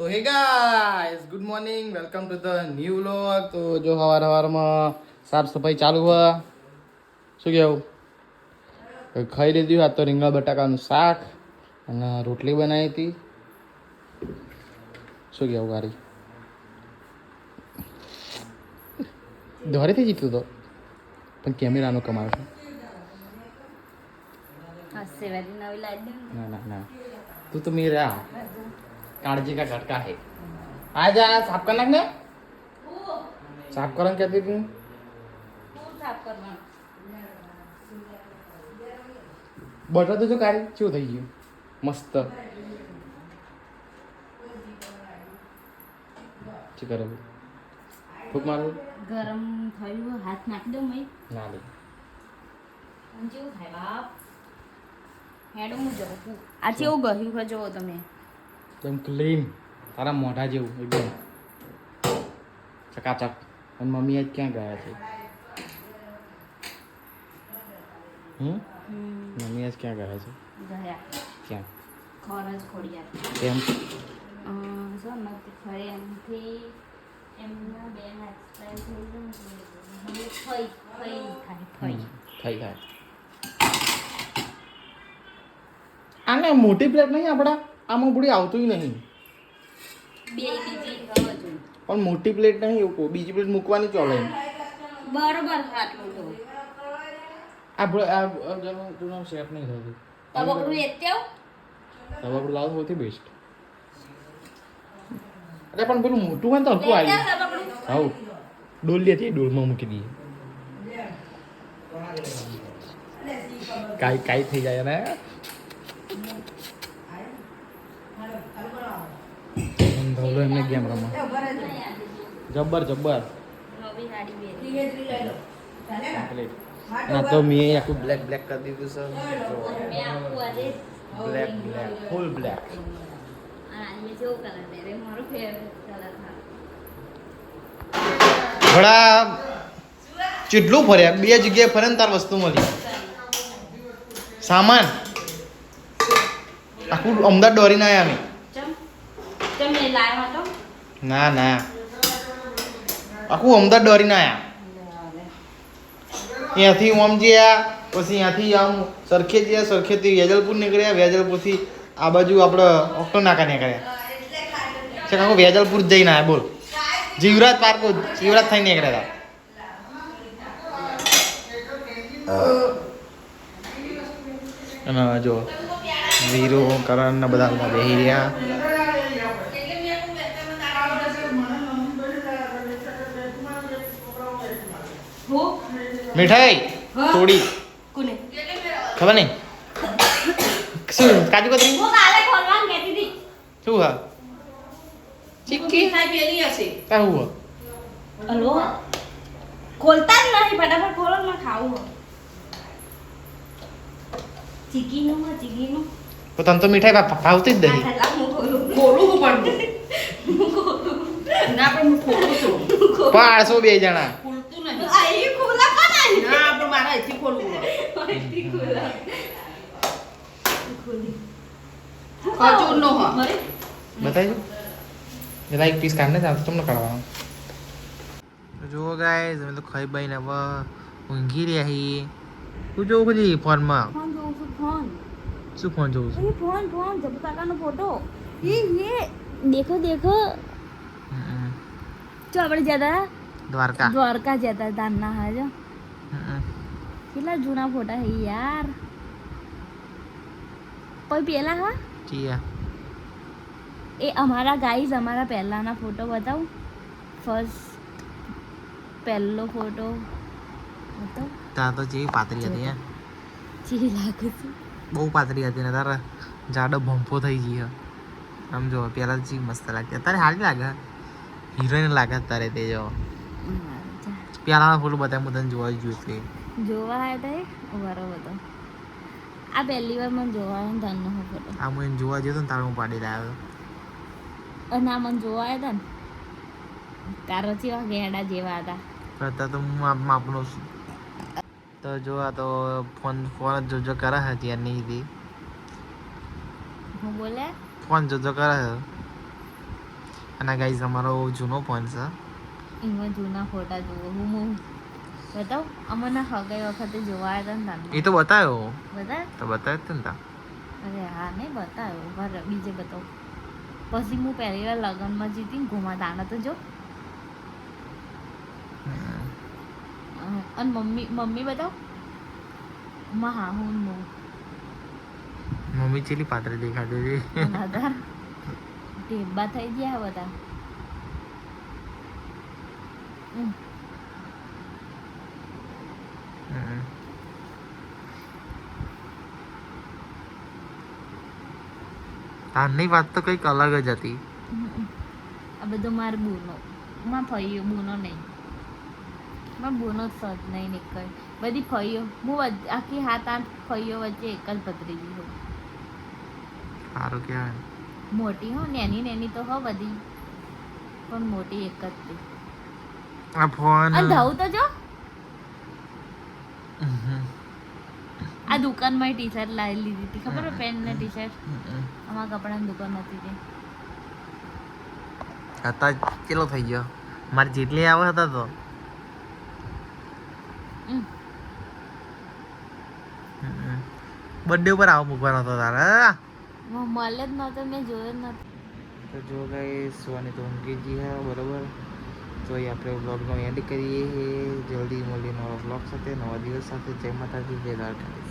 તો hey guys good morning. Welcome to the new vlog. તો જો સવાર સવારમાં સાફ સફાઈ ચાલુ હ શું કહેવું ખાઈ લીધું આ તો રીંગણા બટાકાનું શાક અને રોટલી બનાવી હતી. શું કહેવું ગારી ધોરેથી જીતું તો પણ કેમેરાનો કમાલ છે. ના. ના ના તું તો मेरा काळजी का घटका है आ जा साफ करना ने साफ करन कहती थी સાફ કરવાનું બટર તો જો કાઢી શું થઈ ગયું મસ્ત શું કરે ફૂક મારું ગરમ થયું હાથ નાખી દઉં મેં ના લે આમ જેવું થાય બાપ હેડો હું જઉં છું આ કેવું ગહ્યું છે જોવો તમે એકદમ ક્લીન તારા મોઢા જેવું એકદમ ચકાચક અને મમ્મી આજ ક્યાં ગયા છે હમ મમ્મી આજ ક્યાં ગયા છે ક્યાં ખોર ખોડિયા કેમ શું એમથી એમના બેન એક્સપાયર થઈ થઈ થાય આને મોટી પ્લેટ નહીં આપણા આમાં બુડી આવતું નહીં. પણ મોટી પ્લેટ નહીં એવું બીજી પ્લેટ મૂકવાની ચાલે બરોબર આ આ તું શેફ સેટ નહીં થતું. તબકડું આવ? લાવો સૌથી બેસ્ટ અરે પણ પેલું મોટું હોય તો હલકું આવી. હવ ડોલ લે તે ડોલમાં મૂકી દઈએ. કાઈ કાઈ થઈ જાય ને. એમને ગેમ રમવા જબ્બર જબ્બર. ના, તો મેં આખું બ્લેક બ્લેક કરી દીધું મેં આજે બ્લેક બ્લેક ફૂલ બ્લેક ઘણા ચેટલું ફર્યા. બે જગ્યાએ ફરે ને તાર વસ્તુ મળી. સામાન. આખું અમદાવાદ દોરીને આવ્યા એ ના ના. આખું અમદાવાદ દોરીને આવ્યા ત્યાંથી ઓમ ગયા પછી ત્યાંથી આમ સરખે ગયા સરખેથી વેજલપુર નીકળ્યા. વેજલપુરથી આ બાજુ આપણે ઓક્ટો નાકા નીકળ્યા. છે કાકો વેજલપુર જઈને આવ્યા બોલ. જીવરાજ પાર્ક, જીવરાજ થઈને નીકળ્યા હતા. અને જો વીરો, કરણ ને બધા બેહી રહ્યા હો મીઠાઈ? થોડી કોને? ખબર નહીં? શું કાજુ કતરી? હું કાલે ખોલવાનું કહેતી હતી. શું હા? ચીક્કી? કા હું હલો? ખોલતા જ નહીં ફટાફટ ખોલો ને ખાવું ચીકીનું માં ચીકીનું તો તને તો મીઠાઈ ભાવતી જ નહીં આ લાવ હું ખોલું. ખોલું હું પણ. ના પણ હું ખોલું છું. પાડશો બે જણા ખોલતું નહીં આ એ ખોલા પણ આની. ના પણ મારા અહીંથી ખોલવું હોય. અહીંથી ખોલા. ખોલી. ખજૂરનો હ બતાવી જરા એક પીસ કાઢને જાવ તમને કાઢવાનો જુઓ ગાઈઝ તો ખાઈ બાઈ ના ઊંઘી રહ્યા છીએ તું જોઉં ખોલી ફોનમાં શું ફોન જોઉં છું ફોન ફોન જબકાકાનો ફોટો એ એ દેખો દેખો ચો આપણે જતા દ્વારકા દ્વારકા જતા ધામના હાજો કેટલા જૂના ફોટા છે યાર કોઈ પેલા હા જીયા એ અમારા ગાઈઝ અમારા પહેલાના ફોટો બતાવું. ફર્સ્ટ પહેલો ફોટો બતાવ તાર તો જેવી પાતળી હતી હે. જેવી લાગે છે. બહુ પાતળી હતી ને તારા. જાડો ભંફો થઈ ગયો. આમ જો પહેલા જે મસ્ત લાગતી. અત્યારે સારી લાગે હિરોઈન લાગે તારે તે જો. પહેલાના ફોટો બતાવ હું તને જોવા જોઈએ જોવા હતા બરોબર તો. આ પહેલી વાર મને જોવા ધન ન ખબર. આ મને જોવા જતો ને તારે હું પાડી લાવ્યો અને આ મને જોવા આવ્યા હતા ને? તારો જેવા ગેડા જેવા હતા. કરતા તો હું આપ માપનો છું. તો જો આ તો ફોન ફોન જ જોજો કરે છે ત્યારની હતી હું બોલે? ફોન જોજો કરે છે અને ગાઈઝ અમારો જૂનો ફોન છે. એમાં જૂના ફોટા હું હું બતાવ અમને હગાઈ વખતે જોવા આવ્યા હતા એ તો બતાવ્યો બતાવ્યો તો બતાવ્યો જ ને તા. અરે હા નહીં બતાવ્યો ભર બીજે બતાવ. પછી હું પહેલી વાર લગ્નમાં જીતી ઘુમા દાણા તો જો. અને મમ્મી મમ્મી બતાવ. માં હા હું હું. મમ્મી ચેલી પાત્ર દેખાતી હતી? ઢેબા થઈ ગયા બધા હમ. હમ. તારની વાત તો કંઈક અલગ જ હતી. આ બધો માર બૂનો. માં ફઈયો બૂનો નહીં. માં બૂનો જ સજ નહીં નીકળ. બધી ફઈઓ હું આખી હાથ આઠ ફઈઓ વચ્ચે એક જ ભત્રીજી હોઉં સારું કહેવાય. મોટી હો નેની નેની તો હો બધી. પણ મોટી એક જ હતી. આ ફોન અંધાવું તો જો. હમ. આ દુકાનમાં ટી શર્ટ લાવી લીધી હતી. ખબર. પેન્ટ ને ટી શર્ટ આમાં કપડાની દુકાન હતી તે. હતા કેટલો થઈ ગયો? મારે જેટલી આવે હતા તો. બર્થડે ઉપર આવો મૂકવાનો હતો તારે મળે જ નહોતો મેં જોયો જ નહોતો. તો જો ગઈ સુવાની તો ઊંઘી ગઈ હા બરોબર. તો એ આપણે બ્લોગનો એન્ડ કરીએ જલ્દી મળીએ નવા બ્લોગ સાથે નવા દિવસ સાથે. જય માતાજી જય દ્વારકાધીશ.